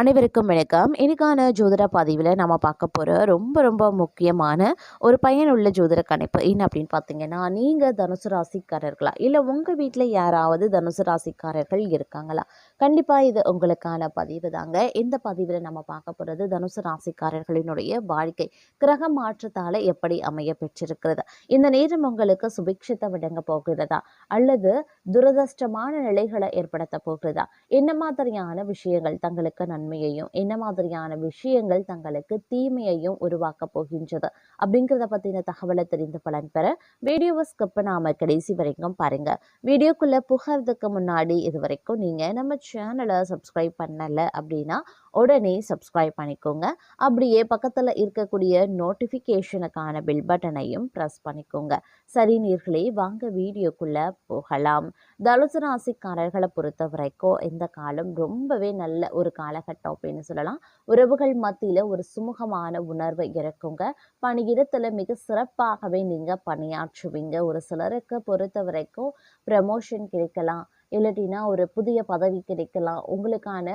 அனைவருக்கும் வணக்கம். இன்னைக்கான ஜோதிட பதிவில் நம்ம பார்க்க போகிற ரொம்ப ரொம்ப முக்கியமான ஒரு பயனுள்ள ஜோதிட கணிப்பு என்ன அப்படின்னு பார்த்தீங்கன்னா நீங்கள் தனுசு ராசிக்காரர்களா? இல்லை உங்கள் வீட்டில் யாராவது தனுசு ராசிக்காரர்கள் இருக்காங்களா? கண்டிப்பாக இது உங்களுக்கான பதிவு தாங்க. இந்த பதிவில் நம்ம பார்க்க போகிறது தனுசு ராசிக்காரர்களினுடைய வாழ்க்கை கிரக மாற்றத்தால் எப்படி அமைய பெற்றிருக்கிறது? இந்த நேரம் உங்களுக்கு சுபிக்ஷத்தை விடங்க போகிறதா? அல்லது துரதிருஷ்டமான நிலைகளை ஏற்படுத்த போகிறதா? என்ன மாதிரியான விஷயங்கள் தங்களுக்கு நன்மையையும் என்ன மாதிரியான விஷயங்கள் தங்களுக்கு தீமையையும் உருவாக்க போகின்றது அப்படிங்கிறத பற்றின தகவலை தெரிந்து பலன் பெற வீடியோவை ஸ்கிப் நாம கடைசி வரைக்கும் பாருங்க. வீடியோக்குள்ள புகறதுக்கு முன்னாடி இது வரைக்கும் நீங்கள் நம்ம சேனலை சப்ஸ்கிரைப் பண்ணல அப்படின்னா உடனே சப்ஸ்கிரைப் பண்ணிக்கோங்க. அப்படியே பக்கத்தில் இருக்கக்கூடிய நோட்டிஃபிகேஷனுக்கான பில் பட்டனையும் ப்ரெஸ் பண்ணிக்கோங்க. சரி நீர்களே வாங்க வீடியோக்குள்ளே போகலாம். தனுசு ராசிக்காரர்களை பொறுத்த வரைக்கும் இந்த காலம் ரொம்பவே நல்ல ஒரு காலகட்டம் அப்படின்னு சொல்லலாம். உறவுகள் மத்தியில் ஒரு சுமூகமான உணர்வை இறக்குங்க பணியிடத்தில் மிக சிறப்பாகவே நீங்கள் பணியாற்றுவீங்க. ஒரு சிலருக்கு பொறுத்த வரைக்கும் ப்ரமோஷன் கிடைக்கலாம். இல்லாட்டினா ஒரு புதிய பதவி கிடைக்கலாம். உங்களுக்கான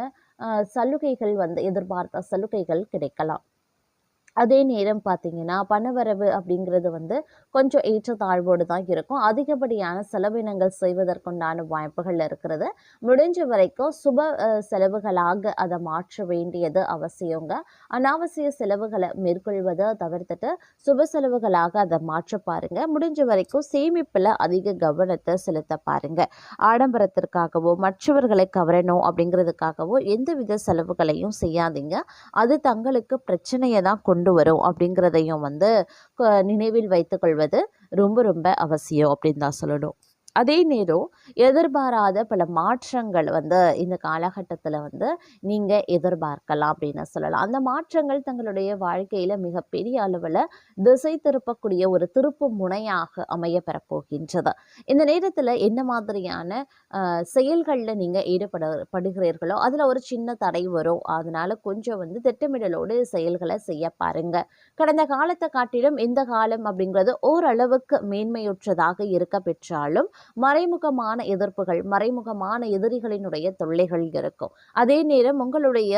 சலுகைகள் வந்து எதிர்பார்த்த சலுகைகள் கிடைக்கலாம். அதே நேரம் பார்த்தீங்கன்னா பணவரவு அப்படிங்கிறது வந்து கொஞ்சம் ஏற்றத்தாழ்வோடு தான் இருக்கும். அதிகப்படியான செலவினங்கள் செய்வதற்குண்டான வாய்ப்புகள் இருக்கிறது. முடிஞ்ச வரைக்கும் சுப செலவுகளாக அதை மாற்ற வேண்டியது அவசியங்க. அனாவசிய செலவுகளை மேற்கொள்வதை தவிர்த்துட்டு சுப செலவுகளாக அதை மாற்ற பாருங்க. முடிஞ்ச வரைக்கும் சேமிப்பில் அதிக கவனத்தை செலுத்த பாருங்க. ஆடம்பரத்திற்காகவோ மற்றவர்களை கவரணும் அப்படிங்கிறதுக்காகவோ எந்தவித செலவுகளையும் செய்யாதீங்க. அது தங்களுக்கு பிரச்சனையை தான் கொண்டு கொண்டு வரும் அப்படிங்கிறதையும் வந்து நினைவில் வைத்துக்கொள்வது ரொம்ப ரொம்ப அவசியம் அப்படின்னு தான் சொல்லணும். அதே நேரம் எதிர்பாராத பல மாற்றங்கள் வந்து இந்த காலகட்டத்தில் வந்து நீங்கள் எதிர்பார்க்கலாம் அப்படின்னு சொல்லலாம். அந்த மாற்றங்கள் தங்களுடைய வாழ்க்கையில் மிகப்பெரிய அளவில் திசை திருப்பக்கூடிய ஒரு திருப்பு முனையாக அமைய பெறப்போகின்றது. இந்த நேரத்தில் என்ன மாதிரியான செயல்களில் நீங்கள் ஈடுபட படுகிறீர்களோ அதில் ஒரு சின்ன தடை வரும். அதனால் கொஞ்சம் வந்து திட்டமிடலோடு செயல்களை செய்ய பாருங்க. கடந்த காலத்தை காட்டிலும் இந்த காலம் அப்படிங்கிறது ஓரளவுக்கு மேன்மையுற்றதாக இருக்க பெற்றாலும் மறைமுகமான எதிர்ப்புகள் மறைமுகமான எதிரிகளினுடைய தொல்லைகள் இருக்கும். அதே நேரம் உங்களுடைய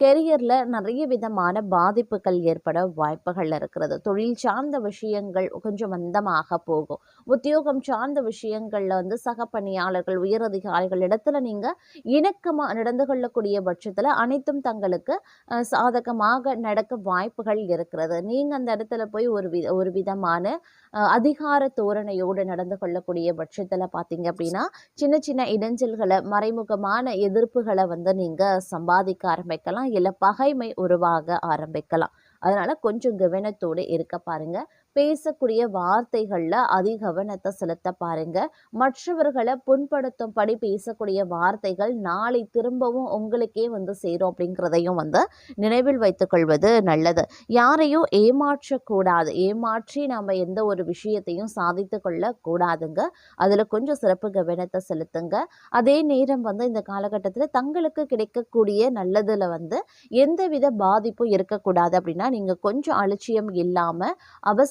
கெரியரில் நிறைய விதமான பாதிப்புகள் ஏற்பட வாய்ப்புகள் இருக்கிறது. தொழில் சார்ந்த விஷயங்கள் கொஞ்சம் மந்தமாக போகும். உத்தியோகம் சார்ந்த விஷயங்களில் வந்து சக பணியாளர்கள் உயரதிகாரிகள் இடத்துல நீங்கள் இணக்கமாக நடந்து கொள்ளக்கூடிய பட்சத்தில் அனைத்தும் தங்களுக்கு சாதகமாக நடக்க வாய்ப்புகள் இருக்கிறது. நீங்கள் அந்த இடத்துல போய் ஒரு வி ஒரு விதமான அதிகார தோரணையோடு நடந்து கொள்ளக்கூடிய பட்சத்தில் பார்த்தீங்க அப்படின்னா சின்ன சின்ன இடைஞ்சல்களை மறைமுகமான எதிர்ப்புகளை வந்து நீங்கள் சம்பாதிக்க ஆரம்பிக்கலாம். இல்லை பகைமை உருவாக ஆரம்பிக்கலாம். அதனால கொஞ்சம் கவனத்தோடு இருக்க பாருங்க. பேசக்கூடிய வார்த்தைகளில் அதிக கவனத்தை செலுத்த பாருங்க. மற்றவர்களை புண்படுத்தும்படி பேசக்கூடிய வார்த்தைகள் நாளை திரும்பவும் உங்களுக்கே வந்து சேரும் அப்படிங்கிறதையும் வந்து நினைவில் வைத்துக்கொள்வது நல்லது. யாரையும் ஏமாற்றக்கூடாது. ஏமாற்றி நம்ம எந்த ஒரு விஷயத்தையும் சாதித்து கொள்ள கூடாதுங்க அதில் கொஞ்சம் சிறப்பு கவனத்தை செலுத்துங்க. அதே நேரம் வந்து இந்த காலகட்டத்தில் தங்களுக்கு கிடைக்கக்கூடிய நல்லதில் வந்து எந்தவித பாதிப்பும் இருக்கக்கூடாது அப்படின்னா நீங்கள் கொஞ்சம் அலட்சியம் இல்லாமல்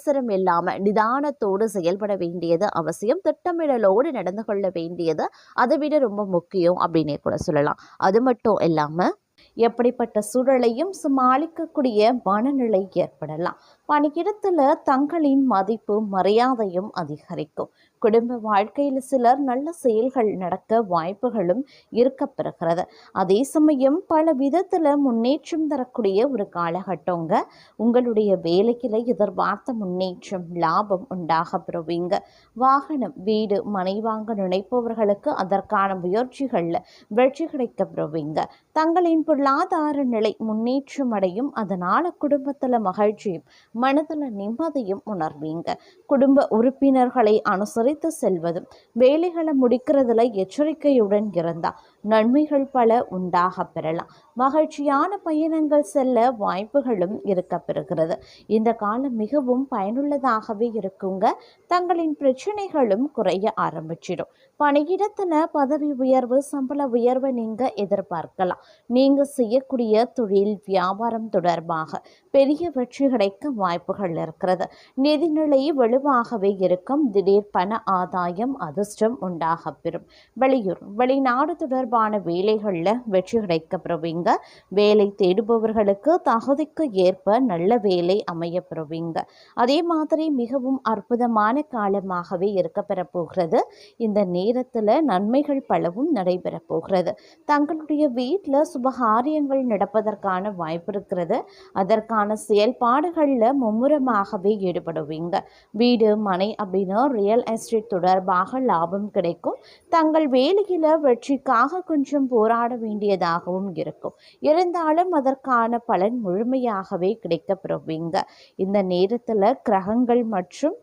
அவசரம் இல்லாமல் நிதானத்தோடு செயல்பட வேண்டியது அவசியம். திட்டமிடலோடு நடந்து கொள்ள வேண்டியது அதை விட ரொம்ப முக்கியம் அப்படின்னே கூட சொல்லலாம். அது மட்டும் இல்லாமல் எப்படிப்பட்ட சூழலையும் சமாளிக்கக்கூடிய மனநிலை ஏற்படலாம். பணியிடத்தில் தங்களின் மதிப்பு மரியாதையும் அதிகரிக்கும். குடும்ப வாழ்க்கையில் சிலர் நல்ல செயல்கள் நடக்க வாய்ப்புகளும் இருக்கப்பெறுகிறது அதே சமயம் பல விதத்தில் முன்னேற்றம் தரக்கூடிய ஒரு காலகட்டங்க. உங்களுடைய வேலையில் எதிர்பார்த்த முன்னேற்றம் லாபம் உண்டாக பெறுவீங்க. வாகனம் வீடு மனை வாங்க நினைப்பவர்களுக்கு அதற்கான முயற்சிகளில் வெற்றி கிடைக்க பெறுவீங்க. தங்களின் பொருளாதார நிலை முன்னேற்றம் அடையும். அதனால் குடும்பத்தில் மகிழ்ச்சியும் மனதில் நிம்மதியும் உணர்வீங்க. குடும்ப உறுப்பினர்களை அனுசரித்து செல்வதும் வேலைகளை முடிக்கிறதுல எச்சரிக்கையுடன் இருந்தால் நன்மைகள் பல உண்டாக பெறலாம். மகிழ்ச்சியான பயணங்கள் செல்ல வாய்ப்புகளும் இருக்க பெறுகிறது இந்த காலம் மிகவும் பயனுள்ளதாகவே இருக்குங்க. தங்களின் பிரச்சனைகளும் குறைய ஆரம்பிச்சிடும். பணியிடத்தில் பதவி உயர்வு சம்பள உயர்வை நீங்கள் எதிர்பார்க்கலாம். நீங்கள் செய்யக்கூடிய தொழில் வியாபாரம் தொடர்பாக பெரிய வெற்றி கிடைக்க வாய்ப்புகள் இருக்கிறது. நிதிநிலை வலுவாகவே இருக்கும். திடீர் பண ஆதாயம் அதிர்ஷ்டம் உண்டாக பெறும். வெளியூர் வெளிநாடு தொடர்பாக தொடர்பான வேலைகளில் வெற்றி கிடைக்கப்பெறுவீங்க வேலை தேடுபவர்களுக்கு தகுதிக்கு ஏற்ப நல்ல வேலை அமையப்பெறுவீங்க அதே மாதிரி மிகவும் அற்புதமான காலமாகவே இருக்கப்பெறப்போகிறது இந்த நேரத்தில் நன்மைகள் பலவும் நடைபெறப் போகிறது. தங்களுடைய வீட்டில் சுபகாரியங்கள் நடப்பதற்கான வாய்ப்பு இருக்கிறது. அதற்கான செயல்பாடுகளில் மும்முரமாகவே ஈடுபடுவீங்க. வீடு மனை அப்படின்னா ரியல் எஸ்டேட் தொடர்பாக லாபம் கிடைக்கும். தங்கள் வேலையில் வெற்றிக்காக கொஞ்சம் போராட வேண்டியதாகவும் இருக்கும். இருந்தாலும் அதற்கான பலன் முழுமையாகவே கிடைக்கப்பெறுவீங்க இந்த நேரத்தில் கிரகங்கள் மற்றும்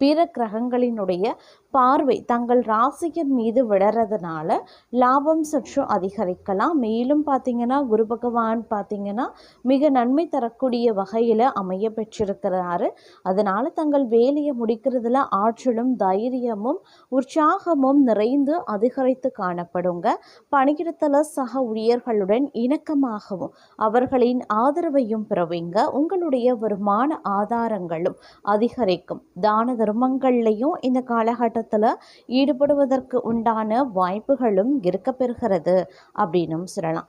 பிற கிரகங்களினுடைய பார்வை தங்கள் ராசியின் மீது விழறதுனால லாபம் சற்று அதிகரிக்கலாம். மேலும் பார்த்திங்கன்னா குரு பகவான் பார்த்திங்கன்னா மிக நன்மை தரக்கூடிய வகையில் அமைய பெற்றிருக்கிறாரு. அதனால் தங்கள் வேலையை முடிக்கிறதுல ஆற்றலும் தைரியமும் உற்சாகமும் நிறைந்து அதிகரித்து காணப்படுங்க. பணியிடத்தில் சக ஊழியர்களுடன் இணக்கமாகவும் அவர்களின் ஆதரவையும் பெறுவீங்க. உங்களுடைய வருமான ஆதாரங்களும் அதிகரிக்கும். தான தர்மங்கள்லையும் இந்த காலகட்டத்தில் ஈடுபடுவதற்கு உண்டான வாய்ப்புகளும் இருக்கப்பெறுகிறது அப்படின்னும் சொல்லலாம்.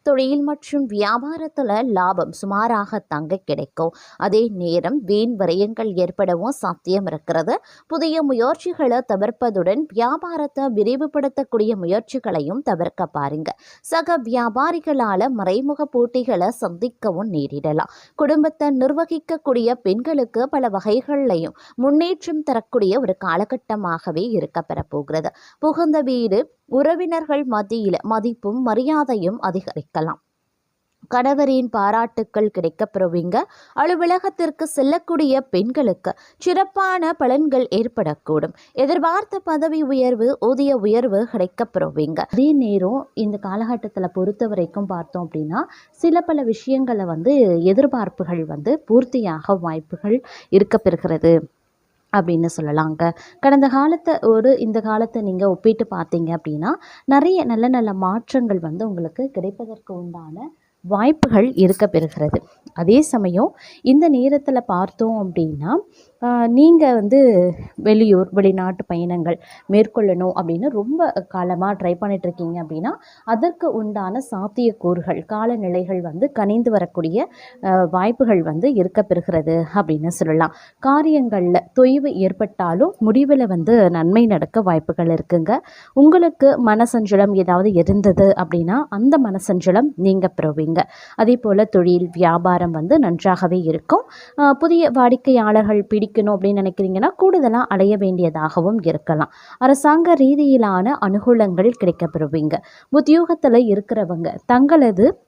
தொழில் மற்றும் வியாபாரத்தில் லாபம் சுமாராக தங்க கிடைக்கும். அதே நேரம் வீண் விரயங்கள் ஏற்படவும் சாத்தியம் இருக்கிறது. புதிய முயற்சிகளை தவிர்ப்பதுடன் வியாபாரத்தை விரிவுபடுத்தக்கூடிய முயற்சிகளையும் தவிர்க்க பாருங்க. சக வியாபாரிகளால் மறைமுக போட்டிகளை சந்திக்கவும் நேரிடலாம். குடும்பத்தை நிர்வகிக்கக்கூடிய பெண்களுக்கு பல வகைகள்லையும் முன்னேற்றம் தரக்கூடிய ஒரு காலகட்டமாகவே இருக்க பெறப்போகிறது புகுந்த வீடு உறவினர்கள் மத்தியில் மதிப்பும் மரியாதையும் அதிகரிக்கலாம். கணவரின் பாராட்டுக்கள் கிடைக்கப்பெறுவீங்க. அலுவலகத்திற்கு செல்லக்கூடிய பெண்களுக்கு சிறப்பான பலன்கள் ஏற்படக்கூடும். எதிர்பார்த்த பதவி உயர்வு ஊதிய உயர்வு கிடைக்கப்பெறுவீங்க. அதே நேரம் இந்த காலகட்டத்தில் பொறுத்த வரைக்கும் பார்த்தோம் அப்படின்னா சில பல விஷயங்களை வந்து எதிர்பார்ப்புகள் வந்து பூர்த்தியாக வாய்ப்புகள் இருக்கப்பெறுகிறது. அப்படின்னு சொல்லலாங்க. கடந்த காலத்தை ஒரு இந்த காலத்தை நீங்கள் ஒப்பிட்டு பார்த்தீங்க அப்படின்னா நிறைய நல்ல நல்ல மாற்றங்கள் வந்து உங்களுக்கு கிடைப்பதற்கு உண்டான வாய்ப்புகள் இருக்க பெறுகிறது. அதே சமயம் இந்த நேரத்தில் பார்த்தோம் அப்படின்னா நீங்கள் வந்து வெளியூர் வெளிநாட்டு பயணங்கள் மேற்கொள்ளணும் அப்படின்னு ரொம்ப காலமாக ட்ரை பண்ணிகிட்ருக்கீங்க அப்படின்னா அதற்கு உண்டான சாத்தியக்கூறுகள் காலநிலைகள் வந்து கனிந்து வரக்கூடிய வாய்ப்புகள் வந்து இருக்க பெறுகிறது அப்படின்னு சொல்லலாம். காரியங்களில் தொய்வு ஏற்பட்டாலும் முடிவில் வந்து நன்மை நடக்க வாய்ப்புகள் இருக்குங்க. உங்களுக்கு மனசஞ்சலம் ஏதாவது இருந்தது அப்படின்னா அந்த மனசஞ்சலம் நீங்கள் பெறுவீங்க. அதே போல் தொழில் வியாபாரம் வந்து நன்றாகவே இருக்கும். புதிய வாடிக்கையாளர்கள் பிடிக்கணும் அப்படின்னு நினைக்கிறீங்கன்னா கூடுதலாக அடைய வேண்டியதாகவும் இருக்கலாம். அரசாங்க ரீதியிலான அனுகூலங்கள் கிடைக்கப்பெறுவீங்க. உத்தியோகத்தில் இருக்கிறவங்க தங்களது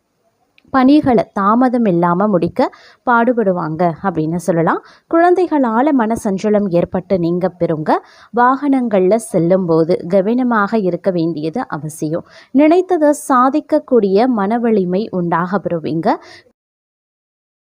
பணிகளை தாமதம் இல்லாமல் முடிக்க பாடுபடுவாங்க அப்படின்னு சொல்லலாம். குழந்தைகளால் மனசஞ்சலம் ஏற்பட்டு நீங்க பெறுங்க. வாகனங்களில் செல்லும்போது கவனமாக இருக்க வேண்டியது அவசியம். நினைத்ததை சாதிக்கக்கூடிய மனவலிமை உண்டாக பெறுவீங்க.